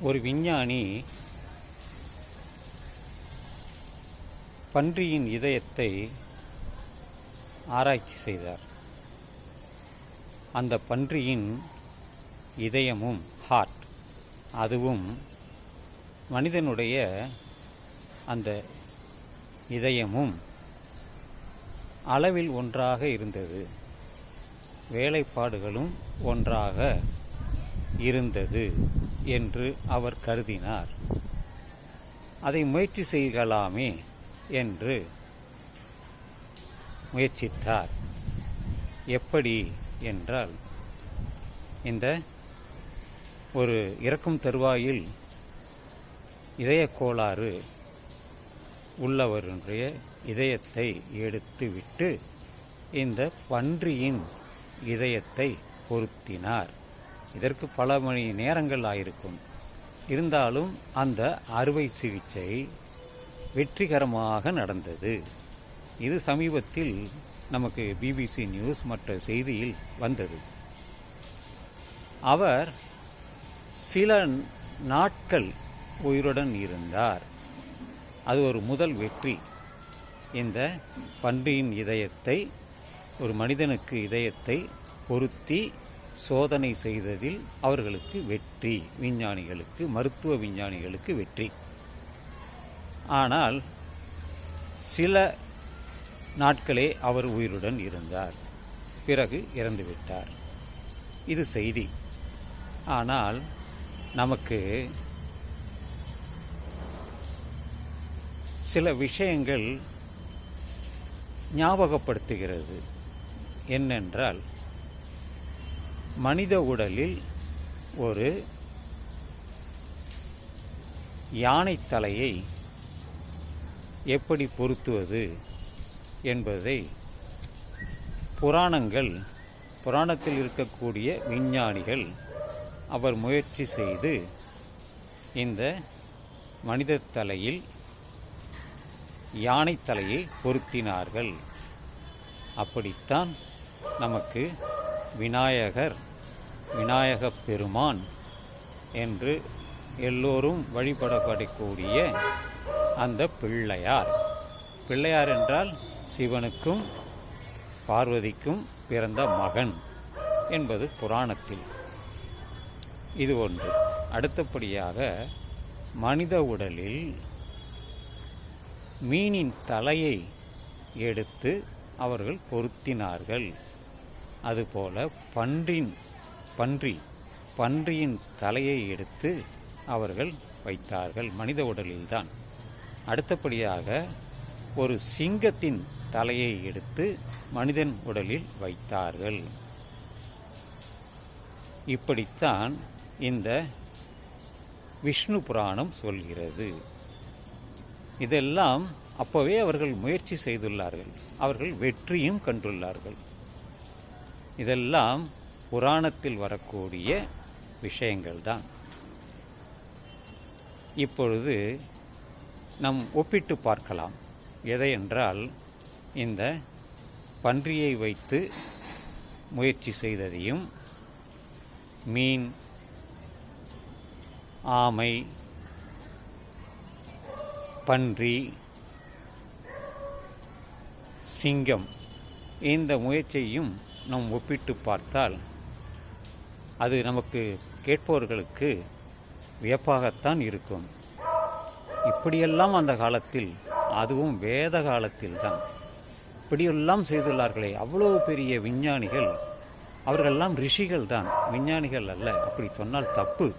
ஒரு விஞ்ஞானி பன்றியின் இதயத்தை ஆராய்ச்சி செய்தார். அந்த பன்றியின் இதயமும் ஹார்ட் அதுவும் மனிதனுடைய அந்த இதயமும் அளவில் ஒன்றாக இருந்தது. வேலைப்பாடுகளும் ஒன்றாக இருந்தது. என்று அவர் கருதினார். அதை முயற்சி செய்யலாமே என்று முயற்சித்தார். எப்படி என்றால் இந்த ஒரு இறக்கும் தருவாயில் இதய கோளாறு உள்ளவருடைய இதயத்தை எடுத்துவிட்டு இந்த பன்றியின் இதயத்தை பொருத்தினார். இதற்கு பல மணி நேரங்கள் ஆயிருக்கும். இருந்தாலும் அந்த அறுவை சிகிச்சை வெற்றிகரமாக நடந்தது. இது சமீபத்தில் நமக்கு பிபிசி நியூஸ் மற்ற செய்தியில் வந்தது. அவர் சில நாட்கள் உயிருடன் இருந்தார். அது ஒரு முதல் வெற்றி. இந்த பன்றியின் இதயத்தை ஒரு மனிதனுக்கு இதயத்தை பொருத்தி சோதனை செய்ததில் அவர்களுக்கு வெற்றி விஞ்ஞானிகளுக்கு மருத்துவ விஞ்ஞானிகளுக்கு வெற்றி. ஆனால் சில நாட்களே அவர் உயிருடன் இருந்தார். பிறகு இறந்துவிட்டார் இது செய்தி. ஆனால் நமக்கு சில விஷயங்கள் ஞாபகப்படுத்துகிறது. என்னென்றால் மனித உடலில் ஒரு யானை தலையை எப்படி பொருத்துவது என்பதை புராணங்கள் புராணத்தில் இருக்கக்கூடிய விஞ்ஞானிகள் அவர் முயற்சி செய்து இந்த மனித தலையில் யானை தலையை பொருத்தினார்கள். அப்படித்தான் நமக்கு விநாயகர் விநாயகப் பெருமான் என்று எல்லோரும் வழிபடப்படக்கூடிய அந்த பிள்ளையார். பிள்ளையார் என்றால் சிவனுக்கும் பார்வதிக்கும் பிறந்த மகன் என்பது புராணத்தில். இது ஒன்று. அடுத்தபடியாக மனித உடலில் மீனின் தலையை எடுத்து அவர்கள் பொருத்தினார்கள். அதுபோல பன்றின் பன்றி பன்றியின் தலையை எடுத்து அவர்கள் வைத்தார்கள் மனித உடலில்தான். அடுத்தபடியாக ஒரு சிங்கத்தின் தலையை எடுத்து மனிதன் உடலில் வைத்தார்கள். இப்படித்தான் இந்த விஷ்ணு புராணம் சொல்கிறது. இதெல்லாம் அப்போவே அவர்கள் முயற்சி செய்துள்ளார்கள். அவர்கள் வெற்றியும் கண்டுள்ளார்கள். இதெல்லாம் புராணத்தில் வரக்கூடிய விஷயங்கள் தான் இப்பொழுது நம் ஒப்பிட்டு பார்க்கலாம். எதை என்றால் இந்த பன்றியை வைத்து முயற்சி செய்ததையும் மீன் ஆமை பன்றி சிங்கம் இந்த முயற்சியையும் நாம் ஒப்பிட்டு பார்த்தால் அது நமக்கு கேட்பவர்களுக்கு வியப்பாகத்தான் இருக்கும். இப்படியெல்லாம் அந்த காலத்தில் அதுவும் வேத காலத்தில் தான். இப்படியெல்லாம் செய்துள்ளார்களே அவ்வளோ பெரிய விஞ்ஞானிகள். அவர்களெல்லாம் ரிஷிகள் தான். விஞ்ஞானிகள் அல்ல அப்படி சொன்னால் தப்பு.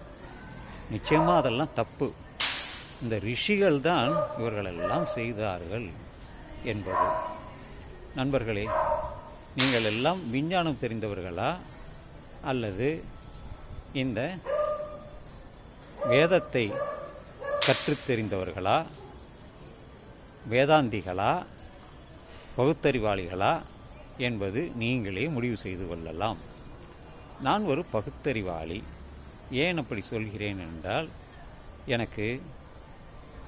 நிச்சயமாக அதெல்லாம் தப்பு. இந்த ரிஷிகள் தான் இவர்களெல்லாம் செய்தார்கள் என்பது. நண்பர்களே நீங்கள் எல்லாம் விஞ்ஞானம் தெரிந்தவர்களா? அல்லது இந்த வேதத்தை கற்று தெரிந்தவர்களா? வேதாந்திகளா? பகுத்தறிவாளிகளா? என்பது நீங்களே முடிவு செய்து கொள்ளலாம். நான் ஒரு பகுத்தறிவாளி. ஏன் அப்படி சொல்கிறேன் என்றால் எனக்கு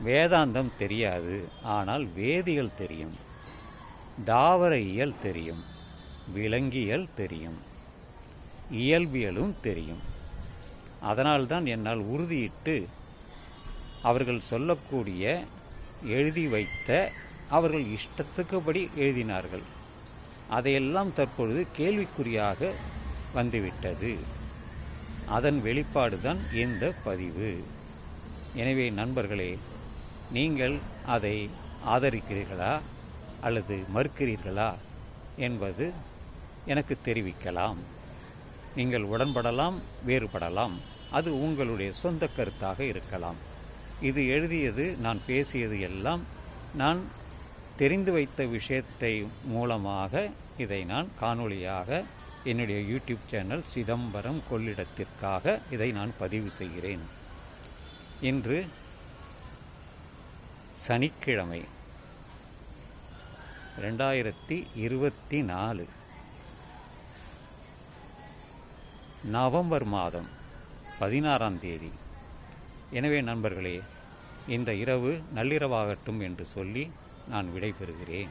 வேதாந்தம் தெரியாது. ஆனால் வேதியியல் தெரியும். தாவர இயல் தெரியும். விலங்கியல் தெரியும். இயல்பியலும் தெரியும். அதனால்தான் என்னால் உறுதியிட்டு அவர்கள் சொல்லக்கூடிய எழுதி வைத்த அவர்கள் இஷ்டத்துக்குபடி எழுதினார்கள். அதையெல்லாம் தற்பொழுது கேள்விக்குறியாக வந்துவிட்டது. அதன் வெளிப்பாடு தான் இந்த பதிவு. எனவே நண்பர்களே நீங்கள் அதை ஆதரிக்கிறீர்களா அல்லது மறுக்கிறீர்களா என்பது எனக்கு தெரிவிக்கலாம். நீங்கள் உடன்படலாம் வேறுபடலாம். அது உங்களுடைய சொந்த கருத்தாக இருக்கலாம். இது எழுதியது நான் பேசியது எல்லாம் நான் தெரிந்து வைத்த விஷயத்தை மூலமாக இதை நான் காணொளியாக என்னுடைய யூடியூப் சேனல் சிதம்பரம் கொள்ளிடத்திற்காக இதை நான் பதிவு செய்கிறேன். இன்று சனிக்கிழமை ரெண்டாயிரத்தி இருபத்தி நாலு. நவம்பர் மாதம் பதினாறாம் தேதி. எனவே நண்பர்களே இந்த இரவு நள்ளிரவாகட்டும் என்று சொல்லி நான் விடைபெறுகிறேன்.